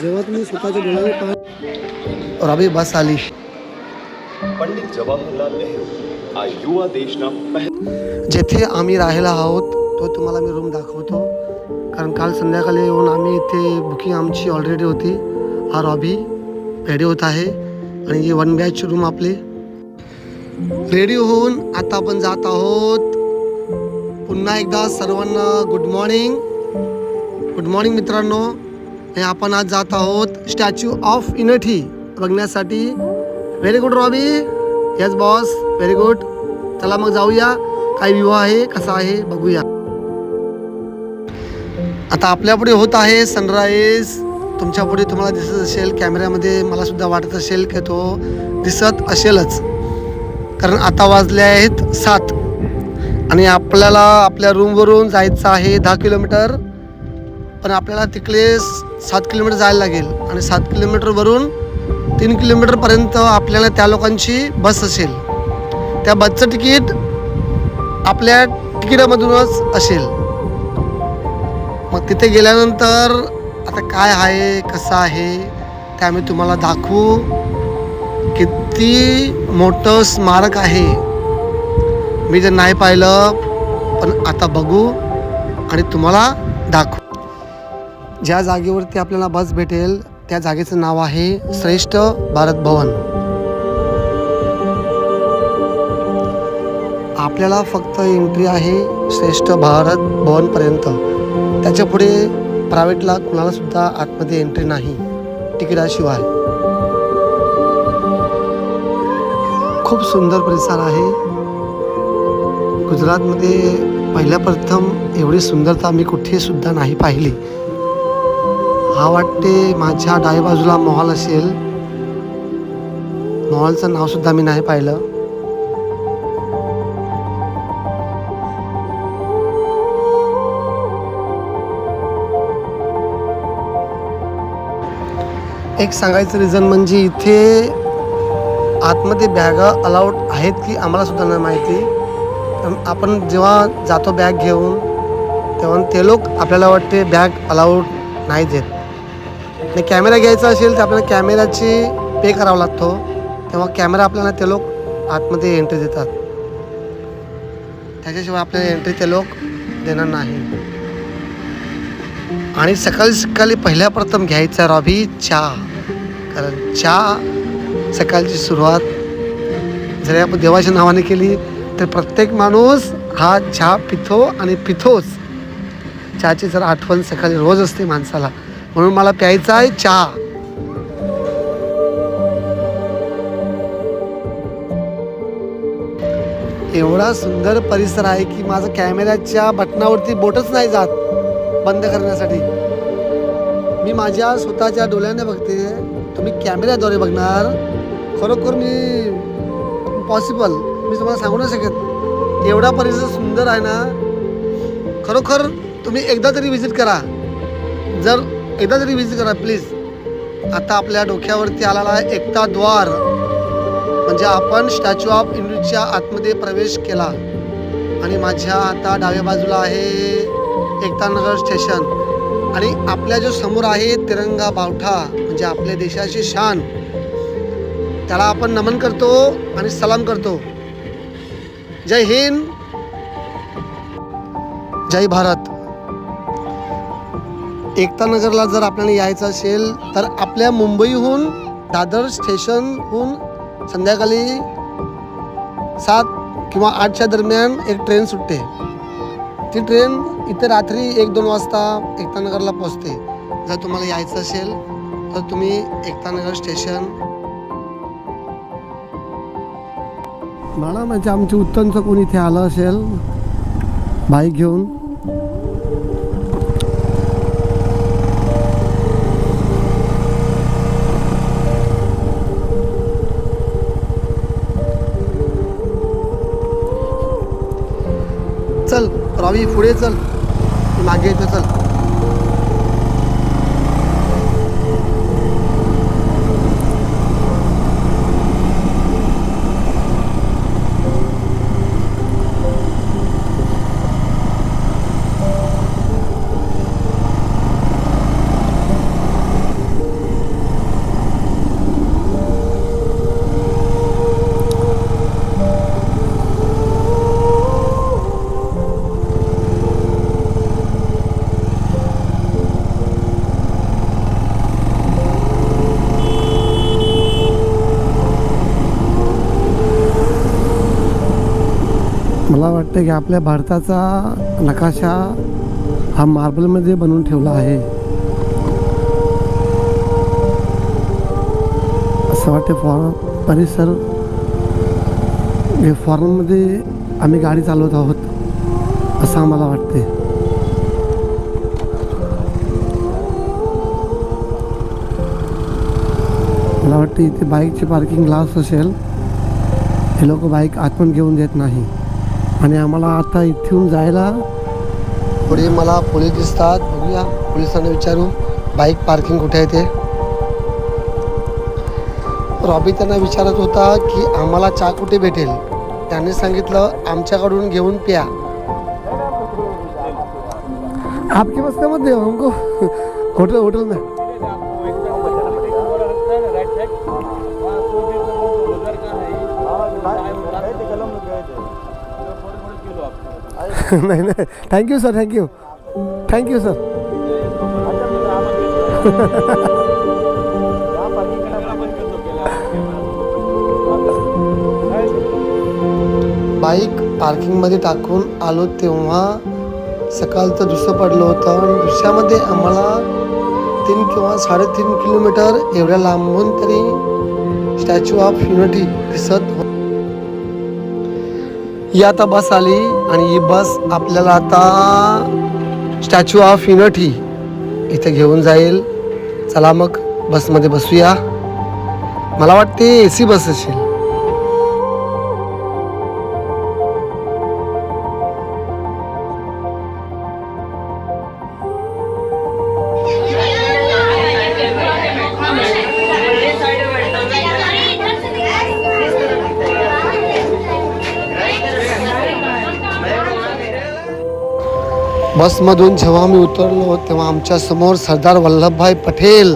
जेव्हा तुम्ही स्वतःच्या डोळ्याने पाह रवी बस आली પંડિત જવાહરલાલ નહેરુ આ યુવા દેશના પહેલા जेथे आम्ही राहायला आहोत तो तुम्हाला मी रूम दाखवतो कारण काल संध्याकाळी येऊन आम्ही इथे बुकिंग आमची ऑलरेडी होती हा रॉबी रेडी होत आहे आणि ही वन बॅच रूम आपली रेडी होऊन आता आपण जात आहोत पुन्हा एकदा सर्वांना गुड मॉर्निंग गुड मॉर्निंग मित्रांनो आणि आपण आज जात आहोत स्टॅच्यू ऑफ युनिटी बघण्यासाठी. Very good Robbie yes boss very good चला मग जाऊया. काय व्ह्यू आहे कसा आहे बघूया. आता आपल्या पुढे होत आहे सनराईज तुमच्यापुढे तुम्हाला दिसत असेल कॅमेऱ्यामध्ये मला सुद्धा वाटत असेल की तो दिसत असेलच. कारण आता वाजले आहेत सात. आणि आपल्याला आपल्या रूमवरून जायचं आहे दहा किलोमीटर. पण आपल्याला तिकडे सात किलोमीटर जायला लागेल. आणि सात किलोमीटरवरून तीन किलोमीटरपर्यंत आपल्याला त्या लोकांची बस असेल. त्या बसचं तिकीट आपल्या तिकिटामधूनच असेल. मग तिथे गेल्यानंतर आता काय आहे कसं आहे ते आम्ही तुम्हाला दाखवू. किती मोठं स्मारक आहे. मी जर नाही पाहिलं पण आता बघू आणि तुम्हाला दाखवू. ज्या जागेवरती आपल्याला बस भेटेल त्या जागेचं नाव आहे श्रेष्ठ भारत भवन. आपल्याला फक्त एंट्री आहे श्रेष्ठ भारत भवनपर्यंत. त्याच्या पुढे प्रायव्हेटला कुणालासुद्धा आतमध्ये एंट्री नाही. तिकिटाशिवाय खूप सुंदर परिसर आहे. गुजरातमध्ये पहिल्या प्रथम एवढी सुंदरता मी कुठेसुद्धा नाही पाहिली. हा वाटते माझ्या डाव्या बाजूला मॉल असेल. मॉलचं नाव सुद्धा मी नाही पाहिलं. एक सांगायचं रिझन म्हणजे इथे आतमध्ये बॅगा अलाउड आहेत की आम्हाला सुद्धा नाही माहिती. पण आपण जेव्हा जातो बॅग घेऊन तेव्हा ते लोक आपल्याला वाटते बॅग अलाउड नाही देत. आणि कॅमेरा घ्यायचा असेल तर आपल्याला कॅमेऱ्याची पे करावा लागतो. तेव्हा कॅमेरा आपल्याला ते लोक आतमध्ये एंट्री देतात. त्याच्याशिवाय आपल्याला एंट्री ते लोक देणार नाही. आणि सकाळी सकाळी पहिल्या प्रथम घ्यायचा रॉबी चहा. कारण चहा सकाळची सुरुवात जरी आपण देवाच्या नावाने केली तर प्रत्येक माणूस हा चहा पितो आणि पितोच. चहाची जर आठवण सकाळी रोज असते माणसाला म्हणून मला प्यायचा आहे चहा. एवढा सुंदर परिसर आहे की माझं कॅमेऱ्याच्या बटनावरती बोटच नाही जात बंद करण्यासाठी. मी माझ्या स्वतःच्या डोळ्याने बघते. तुम्ही कॅमेऱ्याद्वारे बघणार. खरोखर मी पॉसिबल मी तुम्हाला सांगू नाही शकत. एवढा परिसर सुंदर आहे ना. खरोखर तुम्ही एकदा तरी विजिट करा. जर एकदा तरी विजिट करा प्लीज आता आपल्या डोक्यावरती आलेला आहे एकता द्वार. म्हणजे आपण स्टॅच्यू ऑफ युनिटीच्या आतमध्ये प्रवेश केला. आणि माझ्या आता डाव्या बाजूला आहे एकतानगर स्टेशन आणि आपल्या जो समोर आहे तिरंगा बावठा म्हणजे आपल्या देशाची शान. त्याला आपण नमन करतो आणि सलाम करतो. जय हिंद. जय भारत. एकता नगरला जर आपल्याला यायचं असेल तर आपल्या मुंबईहून दादर स्टेशनहून संध्याकाळी सात किंवा आठच्या दरम्यान एक ट्रेन सुटते. ती ट्रेन इथे रात्री एक दोन वाजता एकतानगरला पोचते जर तुम्हाला यायचं असेल तर तुम्ही एकतानगर स्टेशन. मला म्हणजे आमच्या उत्तमचं कोणी इथे आलं असेल. बाईक घेऊन. चल रावी पुढे चल. मागे येतो चल मला वाटतं की आपल्या भारताचा नकाशा हा मार्बलमध्ये बनवून ठेवला आहे. असं वाटते फॉरेन परिसर हे फॉरेनमध्ये आम्ही गाडी चालवत आहोत असं आम्हाला वाटते मला वाटते इथे बाईकची पार्किंग ग्लास असेल हे लोक बाईक आतून घेऊन देत नाही. आणि आम्हाला आता इथून जायला पुढे मला पोलीस दिसतात. बघूया. पोलिसांना विचारू. बाईक पार्किंग कुठे आहे ते? रॉबी त्यांना विचारत होता की आम्हाला चहा कुठे भेटेल? त्यांनी सांगितलं आमच्याकडून घेऊन प्या. आपके मत दे हमको. होटल होटल में. नाही नाही. Thank you sir thank you thank you sir bike पार्किंगमध्ये टाकून आलो तेव्हा सकाळचं दुसरं पडलं होतं. आणि दुसऱ्यामध्ये आम्हाला तीन किंवा साडेतीन किलोमीटर एवढ्या लांबून तरी स्टॅच्यू ऑफ युनिटी दिसत ही आता बस आली आणि ही बस आपल्याला आता स्टॅच्यू ऑफ युनिटी इथे घेऊन जाईल. चला मग बसमध्ये बसूया. मला वाटते ए सी बस असेल. बसमधून जेव्हा आम्ही उतरलो तेव्हा आमच्यासमोर सरदार वल्लभभाई पटेल.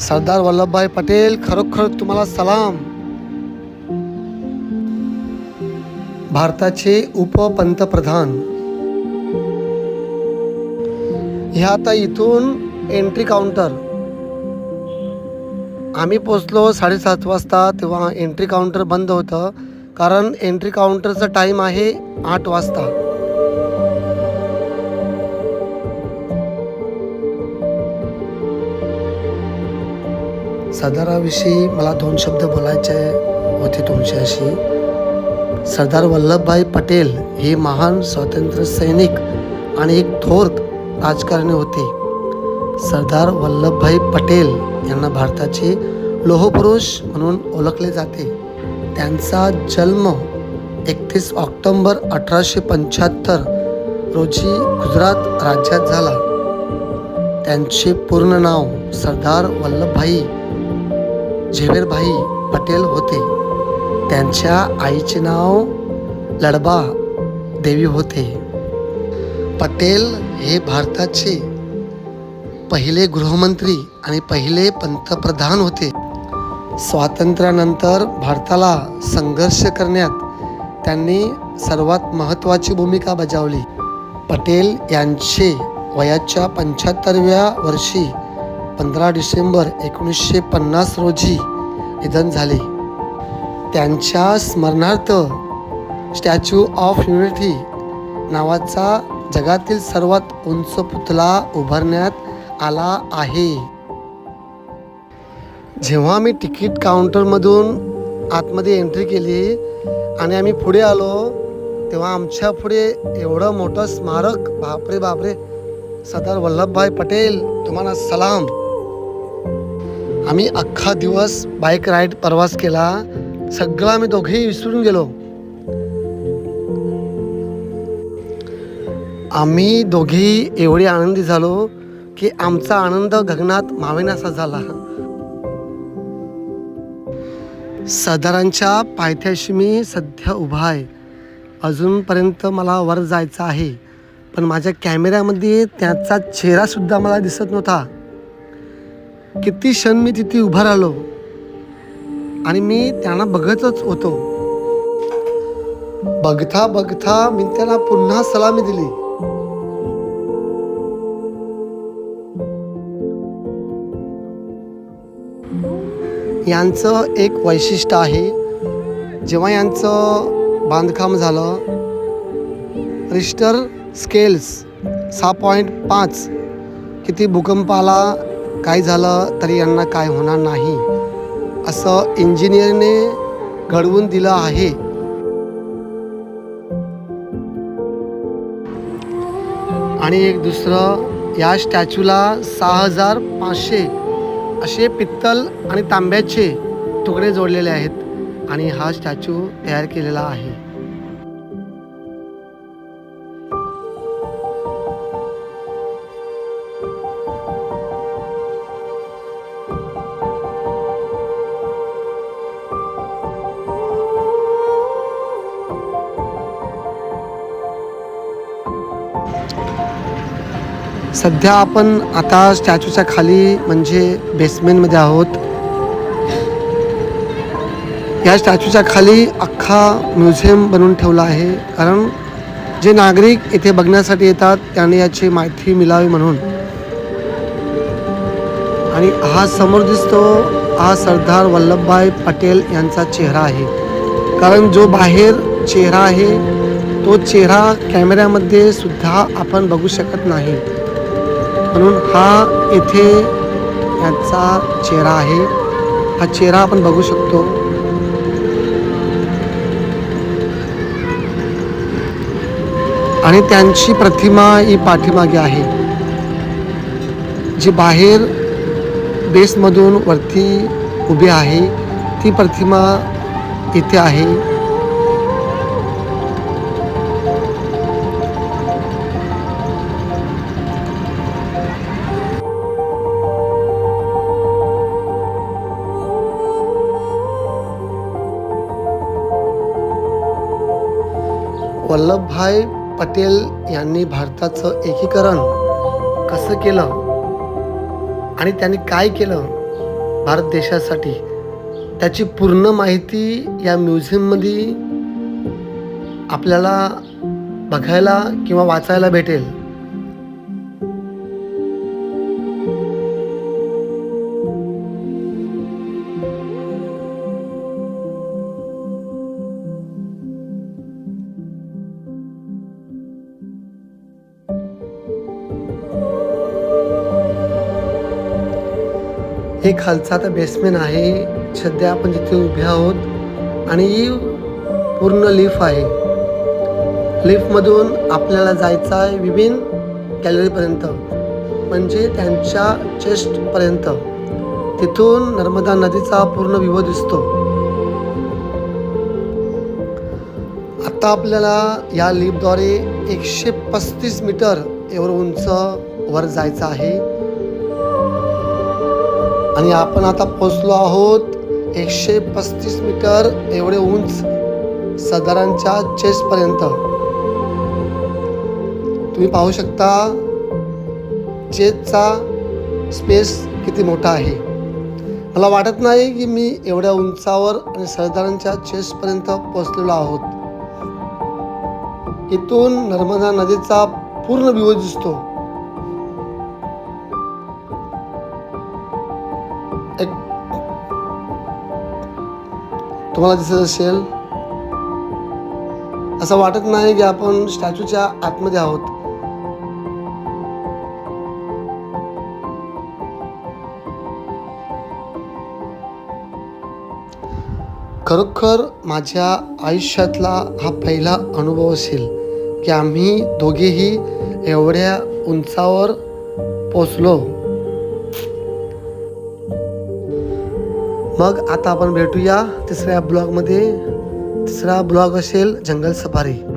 सरदार वल्लभभाई पटेल खरोखर तुम्हाला सलाम. भारताचे उपपंतप्रधान. ह्या आता इथून एंट्री काउंटर आम्ही पोचलो साडेसात वाजता तेव्हा एंट्री काउंटर बंद होतं. कारण एंट्री काउंटरचा टाईम आहे आठ वाजता. सरदाराविषयी मला दोन शब्द बोलायचे होते तुमच्याशी. सरदार वल्लभभाई पटेल हे महान स्वातंत्र्य सैनिक आणि एक थोर राजकारणी होते. सरदार वल्लभभाई पटेल यांना भारताचे लोहपुरुष म्हणून ओळखले जाते. त्यांचा जन्म एकतीस ऑक्टोंबर अठराशे पंच्याहत्तर रोजी गुजरात राज्यात झाला. त्यांचे पूर्ण नाव सरदार वल्लभभाई झेवेरभाई पटेल होते. त्यांच्या आईचे नाव लडबा देवी होते. पटेल हे भारताचे पहिले गृहमंत्री आणि पहिले पंतप्रधान होते. स्वातंत्र्यानंतर भारताला संघर्ष करण्यात त्यांनी सर्वात महत्त्वाची भूमिका बजावली. पटेल यांचे वयाच्या पंच्याहत्तरव्या वर्षी पंधरा डिसेंबर एकोणीसशे पन्नास रोजी निधन झाले. त्यांच्या स्मरणार्थ स्टॅच्यू ऑफ युनिटी नावाचा जगातील सर्वात उंच पुतळा उभारण्यात आला आहे. जेव्हा मी तिकीट काउंटरमधून आतमध्ये एंट्री केली आणि आम्ही पुढे आलो तेव्हा आमच्या पुढे एवढं मोठं स्मारक बापरे बापरे सरदार वल्लभभाई पटेल तुम्हाला सलाम. आम्ही अख्खा दिवस बाईक राईड प्रवास केला सगळं आम्ही दोघेही विसरून गेलो. आम्ही दोघेही एवढे आनंदी झालो की आमचा आनंद गगनात मावेनासा झाला. साधारणच्या पायथ्याशी मी सध्या उभा आहे. अजूनपर्यंत मला वर जायचं आहे पण माझ्या कॅमेऱ्यामध्ये त्याचा चेहरासुद्धा मला दिसत नव्हता. किती क्षण मी तिथे उभा राहिलो आणि मी त्यांना बघतच होतो. बघता बघता मी त्यांना पुन्हा सलामी दिली. यांचं एक वैशिष्ट्य आहे. जेव्हा यांचं बांधकाम झालं रिस्टर स्केल्स सहा पॉईंट पाच किती भूकंप आला काय झालं तरी यांना काय होणार नाही असं इंजिनियरने घडवून दिलं आहे. आणि एक दुसरं या स्टॅच्यूला सहा हजार पाचशे असे पित्तल आणि तांब्याचे तुकडे जोडलेले आहेत आणि हा स्टॅच्यू तयार केलेला आहे. सध्या आपण आता स्टॅच्यूच्या खाली म्हणजे बेसमेंटमध्ये आहोत. या स्टॅच्यूच्या खाली अख्खा म्युझियम बनवून ठेवला आहे. कारण जे नागरिक इथे बघण्यासाठी येतात त्यांनी याची माहिती मिळावी म्हणून. आणि हा समोर दिसतो हा सरदार वल्लभभाई पटेल यांचा चेहरा आहे. कारण जो बाहेर चेहरा आहे तो चेहरा कॅमेऱ्यामध्ये सुद्धा आपण बघू शकत नाही. म्हणून हा येथे याचा चेहरा आहे. हा चेहरा आपण बघू शकतो. आणि त्यांची प्रतिमा ही पाठीमागे आहे. जी बाहेर बेसमधून वरती उभी आहे ती प्रतिमा इथे आहे. वल्लभभाई पटेल यांनी भारताचं एकीकरण कसं केलं? आणि त्यांनी काय केलं भारत देशासाठी? त्याची पूर्ण माहिती या म्युझियममध्ये आपल्याला बघायला किंवा वाचायला भेटेल. हे खालचा आता बेसमेंट आहे. सध्या आपण जिथे उभे आहोत आणि ही पूर्ण लिफ्ट आहे. लिफ्टमधून आपल्याला जायचं आहे विभिन्न गॅलरीपर्यंत म्हणजे त्यांच्या चेस्टपर्यंत तिथून नर्मदा नदीचा पूर्ण विव दिसतो. आता आपल्याला या लिफ्टद्वारे एकशे पस्तीस मीटर एवढं उंच वर जायचं आहे. आणि आपण आता पोचलो आहोत एकशे पस्तीस मीटर एवढे उंच सदारांच्या चेस्टपर्यंत तुम्ही पाहू शकता चेसचा स्पेस किती मोठा आहे. मला वाटत नाही की मी एवढ्या उंचावर आणि सरदारांच्या चेस्टपर्यंत पोचलेलो आहोत. इथून नर्मदा नदीचा पूर्ण व्यू दिसतो. तुम्हाला दिसत असेल असं वाटत नाही की आपण स्टॅच्यूच्या आतमध्ये आहोत. खरोखर माझ्या आयुष्यातला हा पहिला अनुभव असेल की आम्ही दोघेही एवढ्या उंचावर पोचलो मग आता आपण भेटूया तिसऱ्या ब्लॉगमध्ये. तिसरा ब्लॉग असेल जंगल सफारी.